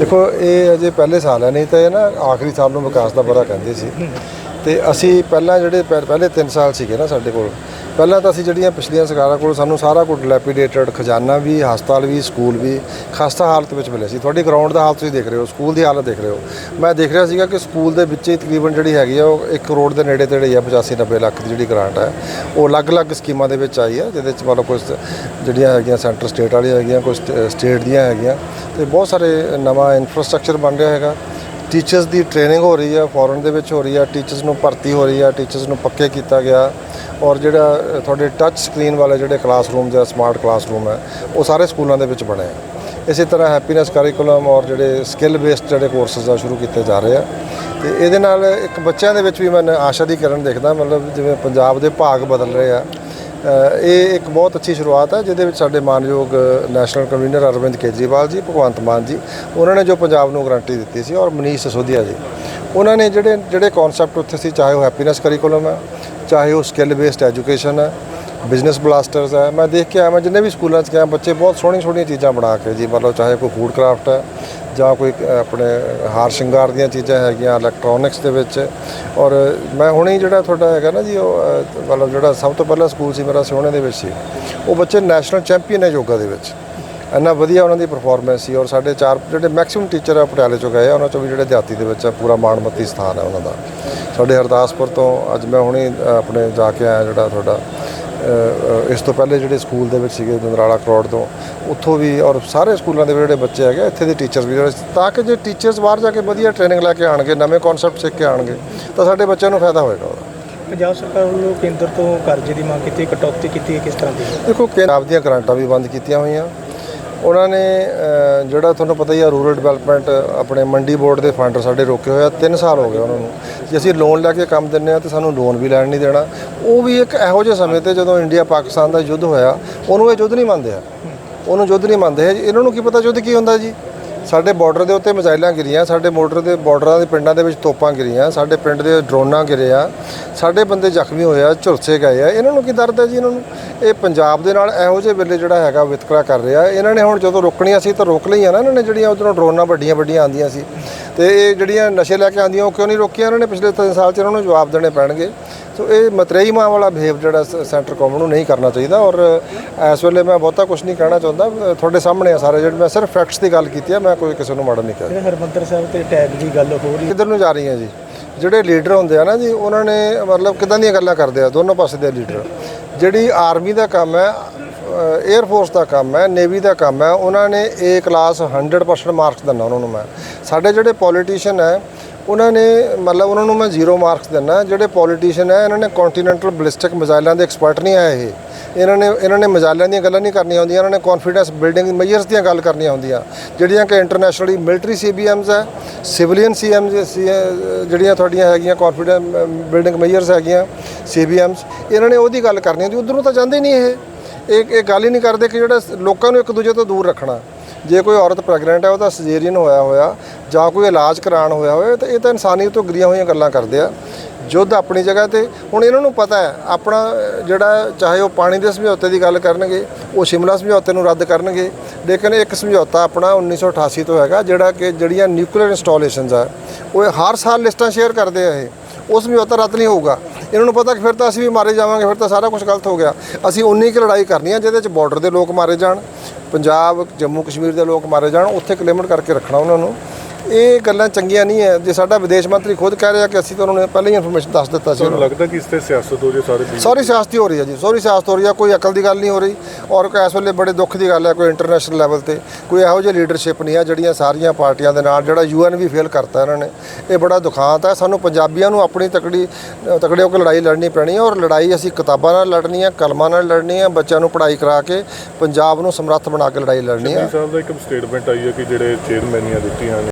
ਦੇਖੋ, ਇਹ ਅਜੇ ਪਹਿਲੇ ਸਾਲ ਹੈ, ਨਹੀਂ ਤਾਂ ਇਹ ਨਾ ਆਖਰੀ ਸਾਲ ਨੂੰ ਵਿਕਾਸ ਦਾ ਬੜਾ ਕਹਿੰਦੇ ਸੀ। ਤੇ ਅਸੀਂ ਪਹਿਲਾਂ ਜਿਹੜੇ, ਪਹਿ- ਪਹਿਲੇ 3 ਸਾਲ ਸੀਗੇ ਨਾ ਸਾਡੇ ਕੋਲ ਪਹਿਲਾਂ ਤਾਂ ਅਸੀਂ ਜਿਹੜੀਆਂ ਪਿਛਲੀਆਂ ਸਰਕਾਰਾਂ ਕੋਲ ਸਾਨੂੰ ਸਾਰਾ ਕੁਝ ਲੈਪੀਡੇਟਡ ਖਜ਼ਾਨਾ ਵੀ, ਹਸਪਤਾਲ ਵੀ, ਸਕੂਲ ਵੀ ਖਸਤਾ ਹਾਲਤ ਵਿੱਚ ਮਿਲੇ ਸੀ। ਤੁਹਾਡੀ ਗਰਾਊਂਡ ਦਾ ਹਾਲਤ ਤੁਸੀਂ ਦੇਖ ਰਹੇ ਹੋ, ਸਕੂਲ ਦੀ ਹਾਲਤ ਦੇਖ ਰਹੇ ਹੋ। ਮੈਂ ਦੇਖ ਰਿਹਾ ਸੀਗਾ ਕਿ ਸਕੂਲ ਦੇ ਵਿੱਚ ਹੀ ਤਕਰੀਬਨ ਜਿਹੜੀ ਹੈਗੀ ਆ, ਉਹ 1 ਕਰੋੜ ਦੇ ਨੇੜੇ ਤੇੜੇ ਆ 85 90 ਲੱਖ ਦੀ ਜਿਹੜੀ ਗ੍ਰਾਂਟ ਹੈ ਉਹ ਅਲੱਗ-ਅਲੱਗ ਸਕੀਮਾਂ ਦੇ ਵਿੱਚ ਆਈ ਆ, ਜਿਹਦੇ ਵਿੱਚ ਮਤਲਬ ਕੁਝ ਜਿਹੜੀਆਂ ਹੈਗੀਆਂ ਸੈਂਟਰ ਸਟੇਟ ਵਾਲੀਆਂ ਹੈਗੀਆਂ ਕੁਝ ਸਟੇਟ ਦੀਆਂ ਹੈਗੀਆਂ, ਤੇ ਬਹੁਤ ਸਾਰੇ ਨਵਾਂ ਇਨਫਰਾਸਟ੍ਰਕਚਰ ਬਣ ਰਿਹਾ ਹੈਗਾ। ਟੀਚਰਸ ਦੀ ਟ੍ਰੇਨਿੰਗ ਹੋ ਰਹੀ ਹੈ ਫੋਰਨ ਦੇ ਵਿੱਚ ਹੋ ਰਹੀ ਆ ਟੀਚਰਸ ਨੂੰ ਭਰਤੀ ਹੋ ਰਹੀ ਆ ਟੀਚਰਸ ਨੂੰ ਪੱਕੇ ਕੀਤਾ ਗਿਆ। ਔਰ ਜਿਹੜਾ ਤੁਹਾਡੇ ਟੱਚ ਸਕਰੀਨ ਵਾਲੇ ਜਿਹੜੇ ਕਲਾਸਰੂਮ ਜਾਂ ਸਮਾਰਟ ਕਲਾਸਰੂਮ ਹੈ, ਉਹ ਸਾਰੇ ਸਕੂਲਾਂ ਦੇ ਵਿੱਚ ਬਣੇ ਆ। ਇਸੇ ਤਰ੍ਹਾਂ ਹੈਪੀਨੈਸ ਕਰਿਕੂਲਮ ਔਰ ਜਿਹੜੇ ਸਕਿੱਲ ਬੇਸਡ ਜਿਹੜੇ ਕੋਰਸਸ ਆ, ਸ਼ੁਰੂ ਕੀਤੇ ਜਾ ਰਹੇ ਆ। ਤੇ ਇਹਦੇ ਨਾਲ ਇੱਕ ਬੱਚਿਆਂ ਦੇ ਵਿੱਚ ਵੀ ਮੈਂ ਆਸ਼ਾ ਦੀ ਕਿਰਨ ਦੇਖਦਾ, ਮਤਲਬ ਜਿਵੇਂ ਪੰਜਾਬ ਦੇ ਭਾਗ ਬਦਲ ਰਹੇ ਆ। ਇਹ ਇੱਕ ਬਹੁਤ ਅੱਛੀ ਸ਼ੁਰੂਆਤ ਹੈ ਜਿਹਦੇ ਵਿੱਚ ਸਾਡੇ ਮਾਨਯੋਗ ਨੈਸ਼ਨਲ ਕਨਵੀਨਰ ਅਰਵਿੰਦ ਕੇਜਰੀਵਾਲ ਜੀ, ਭਗਵੰਤ ਮਾਨ ਜੀ, ਉਹਨਾਂ ਨੇ ਜੋ ਪੰਜਾਬ ਨੂੰ ਗਰੰਟੀ ਦਿੱਤੀ ਸੀ, ਔਰ ਮਨੀਸ਼ ਸਸੋਦੀਆ ਜੀ। ਉਹਨਾਂ ਨੇ ਜਿਹੜੇ ਜਿਹੜੇ ਕਨਸੈਪਟ ਉੱਥੇ ਸੀ, ਚਾਹੇ ਉਹ ਹੈਪੀਨੈਸ ਕਰਿਕੂਲਮ ਹੈ ਚਾਹੇ ਉਹ ਸਕਿੱਲ ਬੇਸਡ ਐਜੂਕੇਸ਼ਨ ਹੈ ਬਿਜ਼ਨਸ ਬਲਾਸਟਰਸ ਹੈ, ਮੈਂ ਦੇਖ ਕੇ ਆਇਆ, ਮੈਂ ਜਿੰਨੇ ਵੀ ਸਕੂਲਾਂ 'ਚ ਗਿਆ, ਬੱਚੇ ਬਹੁਤ ਸੋਹਣੀਆਂ ਸੋਹਣੀਆਂ ਚੀਜ਼ਾਂ ਬਣਾ ਕੇ ਜੀ, ਮਤਲਬ ਚਾਹੇ ਕੋਈ ਫੂਡ ਕਰਾਫਟ ਹੈ ਜਾਂ ਕੋਈ ਆਪਣੇ ਹਾਰ ਸ਼ਿੰਗਾਰ ਦੀਆਂ ਚੀਜ਼ਾਂ ਹੈਗੀਆਂ ਇਲੈਕਟ੍ਰੋਨਿਕਸ ਦੇ ਵਿੱਚ। ਔਰ ਮੈਂ ਹੁਣੇ ਜਿਹੜਾ ਤੁਹਾਡਾ ਹੈਗਾ ਨਾ ਜੀ, ਉਹ ਮਤਲਬ ਜਿਹੜਾ ਸਭ ਤੋਂ ਪਹਿਲਾ ਸਕੂਲ ਸੀ, ਮੇਰਾ ਸੋਹਣੇ ਦੇ ਵਿੱਚ ਸੀ। ਉਹ ਬੱਚੇ ਨੈਸ਼ਨਲ ਚੈਂਪੀਅਨ ਹੈ ਯੋਗਾ ਦੇ ਵਿੱਚ। ਇੰਨਾ ਵਧੀਆ ਉਹਨਾਂ ਦੀ ਪਰਫਾਰਮੈਂਸ ਸੀ ਔਰ ਸਾਡੇ ਚਾਰ ਜਿਹੜੇ ਮੈਕਸਿਮਮ ਟੀਚਰ ਆ ਪਟਿਆਲੇ ਚੋਂ ਗਏ ਆ ਉਹਨਾਂ ਚੋਂ ਵੀ ਜਿਹੜੇ ਦਿਹਾਤੀ ਦੇ ਵਿੱਚ ਆ ਪੂਰਾ ਮਾਣਮੱਤੀ ਸਥਾਨ ਹੈ ਉਹਨਾਂ ਦਾ। ਸਾਡੇ ਹਰਦਾਸਪੁਰ ਤੋਂ ਅੱਜ ਮੈਂ ਹੁਣੇ ਆਪਣੇ ਜਾ ਕੇ ਆਇਆ ਜਿਹੜਾ ਤੁਹਾਡਾ ਇਸ ਤੋਂ ਪਹਿਲੇ ਜਿਹੜੇ ਸਕੂਲ ਦੇ ਵਿੱਚ ਸੀਗੇ ਜੰਦਰਾਲਾ ਕਰੋੜ ਤੋਂ ਉੱਥੋਂ ਵੀ ਔਰ ਸਾਰੇ ਸਕੂਲਾਂ ਦੇ ਜਿਹੜੇ ਬੱਚੇ ਹੈਗੇ ਇੱਥੇ ਦੇ ਟੀਚਰਸ ਵੀ ਜਿਹੜੇ ਤਾਂ ਕਿ ਜੇ ਟੀਚਰਸ ਬਾਹਰ ਜਾ ਕੇ ਵਧੀਆ ਟ੍ਰੇਨਿੰਗ ਲੈ ਕੇ ਆਣਗੇ ਨਵੇਂ ਕਨਸੈਪਟ ਸਿੱਖ ਕੇ ਆਣਗੇ ਤਾਂ ਸਾਡੇ ਬੱਚਿਆਂ ਨੂੰ ਫਾਇਦਾ ਹੋਏਗਾ ਉਹਦਾ। ਪੰਜਾਬ ਸਰਕਾਰ ਵੱਲੋਂ ਕੇਂਦਰ ਤੋਂ ਕਰਜ਼ੇ ਦੀ ਮੰਗ ਕੀਤੀ ਕਟੌਤੀ ਕੀਤੀ ਕਿਸ ਤਰ੍ਹਾਂ ਦੀ? ਦੇਖੋ ਪੰਜਾਬ ਦੀਆਂ ਗ੍ਰਾਂਟਾਂ ਵੀ ਬੰਦ ਕੀਤੀਆਂ ਹੋਈਆਂ ਉਹਨਾਂ ਨੇ ਜਿਹੜਾ ਤੁਹਾਨੂੰ ਪਤਾ ਹੀ ਆ ਰੂਰਲ ਡਿਵੈਲਪਮੈਂਟ, ਆਪਣੇ ਮੰਡੀ ਬੋਰਡ ਦੇ ਫੰਡ ਸਾਡੇ ਰੋਕੇ ਹੋਏ ਆ 3 ਸਾਲ ਹੋ ਗਏ ਉਹਨਾਂ ਨੂੰ। ਜੇ ਅਸੀਂ ਲੋਨ ਲੈ ਕੇ ਕੰਮ ਦਿੰਨੇ ਆ ਤੇ ਸਾਨੂੰ ਲੋਨ ਵੀ ਲੈਣ ਨਹੀਂ ਦੇਣਾ। ਉਹ ਵੀ ਇੱਕ ਇਹੋ ਜਿਹੇ ਸਮੇਂ ਤੇ ਜਦੋਂ ਇੰਡੀਆ ਪਾਕਿਸਤਾਨ ਦਾ ਯੁੱਧ ਹੋਇਆ, ਉਹਨੂੰ ਇਹ ਯੁੱਧ ਨਹੀਂ ਮੰਨਦੇ ਆ। ਉਹਨੂੰ ਯੁੱਧ ਨਹੀਂ ਮੰਨਦੇ ਹੈ ਇਹਨਾਂ ਨੂੰ ਕੀ ਪਤਾ ਯੁੱਧ ਕੀ ਹੁੰਦਾ ਜੀ? ਸਾਡੇ ਬਾਰਡਰ ਦੇ ਉੱਤੇ ਮਿਜ਼ਾਈਲਾਂ ਗਿਰੀਆਂ, ਸਾਡੇ ਬਾਰਡਰ ਦੇ ਬਾਰਡਰਾਂ ਦੇ ਪਿੰਡਾਂ ਦੇ ਵਿੱਚ ਤੋਪਾਂ ਗਿਰੀਆਂ, ਸਾਡੇ ਪਿੰਡ ਦੇ ਡਰੋਨਾਂ ਗਿਰੇ ਆ, ਸਾਡੇ ਬੰਦੇ ਜ਼ਖਮੀ ਹੋਏ ਆ, ਝੁਲਸੇ ਗਏ ਆ। ਇਹਨਾਂ ਨੂੰ ਕੀ ਦਰਦ ਹੈ ਜੀ ਇਹਨਾਂ ਨੂੰ? ਇਹ ਪੰਜਾਬ ਦੇ ਨਾਲ ਇਹੋ ਜਿਹੇ ਵੇਲੇ ਜਿਹੜਾ ਹੈਗਾ ਵਿਤਕਰਾ ਕਰ ਰਿਹਾ। ਇਹਨਾਂ ਨੇ ਹੁਣ ਜਦੋਂ ਰੋਕਣੀਆਂ ਸੀ ਤਾਂ ਰੋਕ ਲਈਆਂ ਨਾ ਇਹਨਾਂ ਨੇ ਜਿਹੜੀਆਂ ਉਧਰੋਂ ਡਰੋਨਾਂ ਵੱਡੀਆਂ ਵੱਡੀਆਂ ਆਉਂਦੀਆਂ ਸੀ। ਤੇ ਇਹ ਜਿਹੜੀਆਂ ਨਸ਼ੇ ਲੈ ਕੇ ਆਉਂਦੀਆਂ, ਉਹ ਕਿਉਂ ਨਹੀਂ ਰੋਕੀਆਂ ਇਹਨਾਂ ਨੇ? ਪਿਛਲੇ 3 ਸਾਲ 'ਚ ਇਹਨਾਂ ਨੂੰ ਜਵਾਬ ਦੇਣੇ ਪੈਣਗੇ। ਸੋ ਇਹ ਮਤਰੇਈ ਮਾਂ ਵਾਲਾ ਬਿਹੇਵ ਜਿਹੜਾ ਸੈਂਟਰ ਕੌਮ ਨੂੰ ਨਹੀਂ ਕਰਨਾ ਚਾਹੀਦਾ ਔਰ ਇਸ ਵੇਲੇ ਮੈਂ ਬਹੁਤਾ ਕੁਝ ਨਹੀਂ ਕਹਿਣਾ ਚਾਹੁੰਦਾ। ਤੁਹਾਡੇ ਸਾਹਮਣੇ ਆ ਸਾਰੇ ਜਿਹੜੇ ਮੈਂ ਸਿਰਫ ਫੈਕਟਸ ਦੀ ਗੱਲ ਕੀਤੀ ਆ ਮੈਂ ਕੋਈ ਕਿਸੇ ਨੂੰ ਮਾੜਾ ਨਹੀਂ ਕਿਹਾ ਹਰਮੰਦਰ ਸਾਹਿਬ ਤੇ ਟੈਗ ਦੀ ਗੱਲ ਹੋ ਰਹੀ ਹੈ। ਕਿੱਧਰ ਨੂੰ ਜਾ ਰਹੀਆਂ ਜੀ? ਜਿਹੜੇ ਲੀਡਰ ਹੁੰਦੇ ਆ ਨਾ ਜੀ ਉਹਨਾਂ ਨੇ ਮਤਲਬ ਕਿਦਾਂ ਦੀਆਂ ਗੱਲਾਂ ਕਰਦੇ ਆ? ਦੋਨੋਂ ਪਾਸੇ ਦੇ ਲੀਡਰ ਜਿਹੜੀ ਆਰਮੀ ਦਾ ਕੰਮ ਹੈ 에ਅਰ ਫੋਰਸ ਦਾ ਕੰਮ ਹੈ ਨੇਵੀ ਦਾ ਕੰਮ ਹੈ ਉਹਨਾਂ ਨੇ ਏ ਕਲਾਸ 100% ਮਾਰਕਸ ਦਿੰਦਾ ਉਹਨਾਂ ਨੂੰ ਮੈਂ। ਸਾਡੇ ਜਿਹੜੇ ਪੋਲੀਟੀਸ਼ੀਅਨ ਹੈ ਉਹਨਾਂ ਨੇ ਮਤਲਬ ਉਹਨਾਂ ਨੂੰ ਮੈਂ ਜ਼ੀਰੋ ਮਾਰਕਸ ਦਿੰਦਾ, ਜਿਹੜੇ ਪੋਲੀਟੀਸ਼ੀਅਨ ਹੈ, ਇਹਨਾਂ ਨੇ ਕੰਟੀਨੈਂਟਲ ਬਲਿਸਟਿਕ ਮਿਜ਼ਾਈਲਾਂ ਦੇ ਐਕਸਪਰਟ ਨਹੀਂ ਆਏ ਇਹ। ਇਹਨਾਂ ਨੇ ਇਹਨਾਂ ਨੇ ਮਿਜ਼ਾਈਲਾਂ ਦੀਆਂ ਗੱਲਾਂ ਨਹੀਂ ਕਰਨੀਆਂ ਹੁੰਦੀਆਂ, ਇਹਨਾਂ ਨੇ ਕੌਨਫੀਡੈਂਸ ਬਿਲਡਿੰਗ ਮੇਜਰਸ ਦੀਆਂ ਗੱਲ ਕਰਨੀਆਂ ਹੁੰਦੀਆਂ। ਜਿਹੜੀਆਂ ਕਿ ਇੰਟਰਨੈਸ਼ਨਲੀ ਮਿਲਟਰੀ ਸੀਬੀਐਮਸ ਹੈ ਸਿਵਲੀਅਨ ਸੀਐਮਸ ਜਿਹੜੀਆਂ ਤੁਹਾਡੀਆਂ ਹੈਗੀਆਂ ਕੌਨਫੀਡੈਂਸ ਬਿਲਡਿੰਗ ਮੇਜਰਸ ਹੈਗੀਆਂ ਸੀਬੀਐਮਸ ਇਹਨਾਂ ਨੇ ਉਹਦੀ ਗੱਲ ਕਰਨੀ ਹੁੰਦੀ, ਉਧਰੋਂ ਤਾਂ ਜਾਂਦੇ ਨਹੀਂ ਇਹ। ਇਹ ਇਹ ਗੱਲ ਹੀ ਨਹੀਂ ਕਰਦੇ ਕਿ ਜਿਹੜਾ ਲੋਕਾਂ ਨੂੰ ਇੱਕ ਦੂਜੇ ਤੋਂ ਦੂਰ ਰੱਖਣਾ। ਜੇ ਕੋਈ ਔਰਤ ਪ੍ਰੈਗਨੈਂਟ ਹੈ, ਉਹਦਾ ਸਜੇਰੀਅਨ ਹੋਇਆ ਹੋਇਆ ਜਾਂ ਕੋਈ ਇਲਾਜ ਕਰਾਉਣ ਹੋਇਆ ਹੋਵੇ, ਤਾਂ ਇਹ ਤਾਂ ਇਨਸਾਨੀਅਤ ਤੋਂ ਗਰੀਆਂ ਹੋਈਆਂ ਗੱਲਾਂ ਕਰਦੇ ਆ। ਯੁੱਧ ਆਪਣੀ ਜਗ੍ਹਾ ਤੇ, ਹੁਣ ਇਹਨਾਂ ਨੂੰ ਪਤਾ ਹੈ, ਆਪਣਾ ਜਿਹੜਾ ਚਾਹੇ ਉਹ ਪਾਣੀ ਦੇ ਸਮਝੌਤੇ ਦੀ ਗੱਲ ਕਰਨਗੇ, ਉਹ ਸ਼ਿਮਲਾ ਸਮਝੌਤੇ ਨੂੰ ਰੱਦ ਕਰਨਗੇ, ਲੇਕਿਨ ਇੱਕ ਸਮਝੌਤਾ ਆਪਣਾ 1988 ਤੋਂ ਹੈਗਾ, ਜਿਹੜਾ ਕਿ ਜਿਹੜੀਆਂ ਨਿਊਕਲੀਅਰ ਇੰਸਟਾਲੇਸ਼ਨਸ ਆ, ਉਹ ਹਰ ਸਾਲ ਲਿਸਟਾਂ ਸ਼ੇਅਰ ਕਰਦੇ ਆ ਇਹ। ਉਹ ਸਮਝੌਤਾ ਰੱਦ ਨਹੀਂ ਹੋਊਗਾ। ਇਹਨਾਂ ਨੂੰ ਪਤਾ ਕਿ ਫਿਰ ਤਾਂ ਅਸੀਂ ਵੀ ਮਾਰੇ ਜਾਵਾਂਗੇ, ਫਿਰ ਤਾਂ ਸਾਰਾ ਕੁਝ ਗਲਤ ਹੋ ਗਿਆ। ਅਸੀਂ ਉਨੀ ਕੁ ਲੜਾਈ ਕਰਨੀ ਹੈ ਜਿਹਦੇ ਚ ਬਾਰਡਰ ਦੇ ਲੋਕ ਮਾਰੇ ਜਾਣ, ਪੰਜਾਬ ਜੰਮੂ ਕਸ਼ਮੀਰ ਦੇ ਲੋਕ ਮਾਰੇ ਜਾਣ, ਉੱਥੇ ਇੱਕ ਕਰਕੇ ਰੱਖਣਾ ਉਹਨਾਂ ਨੂੰ। ਇਹ ਗੱਲਾਂ ਚੰਗੀਆਂ ਨਹੀਂ ਹੈ। ਜੇ ਸਾਡਾ ਵਿਦੇਸ਼ ਮੰਤਰੀ ਖੁਦ ਕਹਿ ਰਿਹਾ ਕਿ ਅਸੀਂ ਤਾਂ ਉਹਨਾਂ ਨੂੰ ਪਹਿਲਾਂ ਹੀ ਇਨਫੋਰਮੇਸ਼ਨ ਦੱਸ ਦਿੱਤਾ ਸੀ ਤੁਹਾਨੂੰ ਲੱਗਦਾ ਕਿ ਇਸ ਤੇ ਸਿਆਸਤ ਹੋ ਜੇ ਸਾਰੇ ਵੀ ਸੌਰੀ ਸਿਆਸਤੀ ਹੋ ਰਹੀ ਹੈ ਜੀ ਸੌਰੀ ਸਿਆਸਤ ਹੋ ਰਹੀ ਹੈ ਕੋਈ ਅਕਲ ਦੀ ਗੱਲ ਨਹੀਂ ਹੋ ਰਹੀ। ਔਰ ਕੋਈ ਇਸ ਵੇਲੇ ਬੜੇ ਦੁੱਖ ਦੀ ਗੱਲ ਹੈ ਕੋਈ ਇੰਟਰਨੈਸ਼ਨਲ ਲੈਵਲ ਤੇ। ਕੋਈ ਇਹੋ ਜਿਹੀ ਲੀਡਰਸ਼ਿਪ ਨਹੀਂ ਹੈ ਜਿਹੜੀਆਂ ਸਾਰੀਆਂ ਪਾਰਟੀਆਂ ਦੇ ਨਾਲ ਜਿਹੜਾ ਯੂਐਨ ਵੀ ਫੇਲ ਕਰਤਾ ਇਹਨਾਂ ਨੇ। ਇਹ ਬੜਾ ਦੁਖਾਂਤ ਹੈ। ਸਾਨੂੰ ਪੰਜਾਬੀਆਂ ਨੂੰ ਆਪਣੀ ਤਕੜੀ ਤਕੜੇ ਹੋ ਕੇ ਲੜਾਈ ਲੜਨੀ ਪੈਣੀ ਹੈ। ਔਰ ਲੜਾਈ ਅਸੀਂ ਕਿਤਾਬਾਂ ਨਾਲ ਲੜਨੀ ਹੈ ਕਲਮਾਂ ਨਾਲ ਲੜਨੀ ਹੈ ਬੱਚਿਆਂ ਨੂੰ ਪੜ੍ਹਾਈ ਕਰਾ ਕੇ ਪੰਜਾਬ ਨੂੰ ਸਮਰੱਥ ਬਣਾ ਕੇ ਲੜਾਈ ਲੜਨੀ ਹੈ। ਸਾਹਿਬ ਦਾ ਇੱਕ ਸਟੇਟਮੈਂਟ ਆਈ ਹੈ ਕਿ ਜਿਹੜੇ ਚੇਅਰਮੈਨੀਆਂ ਦਿੱਤੀਆਂ